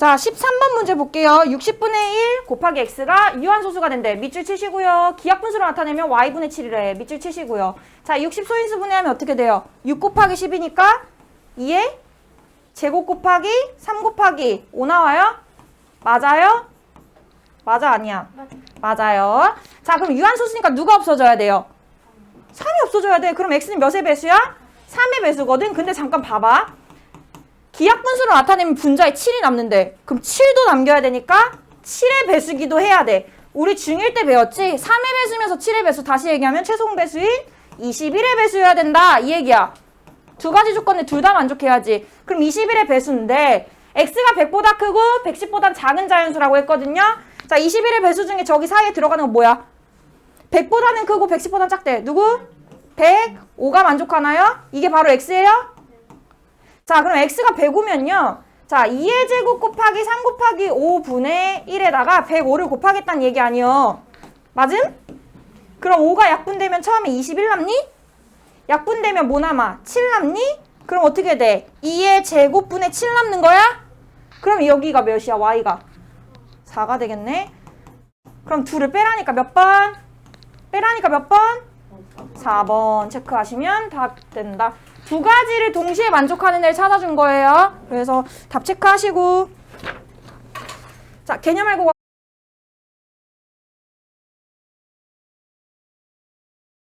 자, 13번 문제 볼게요. 60분의 1 곱하기 x가 유한소수가 된대. 밑줄 치시고요. 기하분수로 나타내면 y분의 7이래. 밑줄 치시고요. 자, 60 소인수 분해하면 어떻게 돼요? 6 곱하기 10이니까 2에 제곱 곱하기 3 곱하기 5 나와요? 맞아요? 맞아 아니야? 맞아요. 자, 그럼 유한소수니까 누가 없어져야 돼요? 3이 없어져야 돼. 그럼 x는 몇의 배수야? 3의 배수거든. 근데 잠깐 봐봐. 기하분수로 나타내면 분자에 7이 남는데 그럼 7도 남겨야 되니까 7의 배수기도 해야 돼. 우리 중1 때 배웠지? 3의 배수면서 7의 배수 다시 얘기하면 최종 배수인 21의 배수여야 된다. 이 얘기야. 두 가지 조건에 둘 다 만족해야지. 그럼 21의 배수인데 x가 100보다 크고 110보다 작은 자연수라고 했거든요. 자, 21의 배수 중에 저기 사이에 들어가는 건 뭐야? 100보다는 크고 110보다는 작대. 누구? 100, 5가 만족하나요? 이게 바로 x예요? 자, 그럼 x가 105면요. 자, 2의 제곱 곱하기 3 곱하기 5분의 1에다가 105를 곱하겠다는 얘기 아니요. 맞음? 그럼 5가 약분되면 처음에 21 남니? 약분되면 뭐 남아? 7 남니? 그럼 어떻게 돼? 2의 제곱분의 7 남는 거야? 그럼 여기가 몇이야? y가 4가 되겠네. 그럼 둘을 빼라니까 몇 번? 빼라니까 몇 번? 4번 체크하시면 답 된다. 두 가지를 동시에 만족하는 애를 찾아준 거예요. 그래서 답 체크하시고 자 개념 알고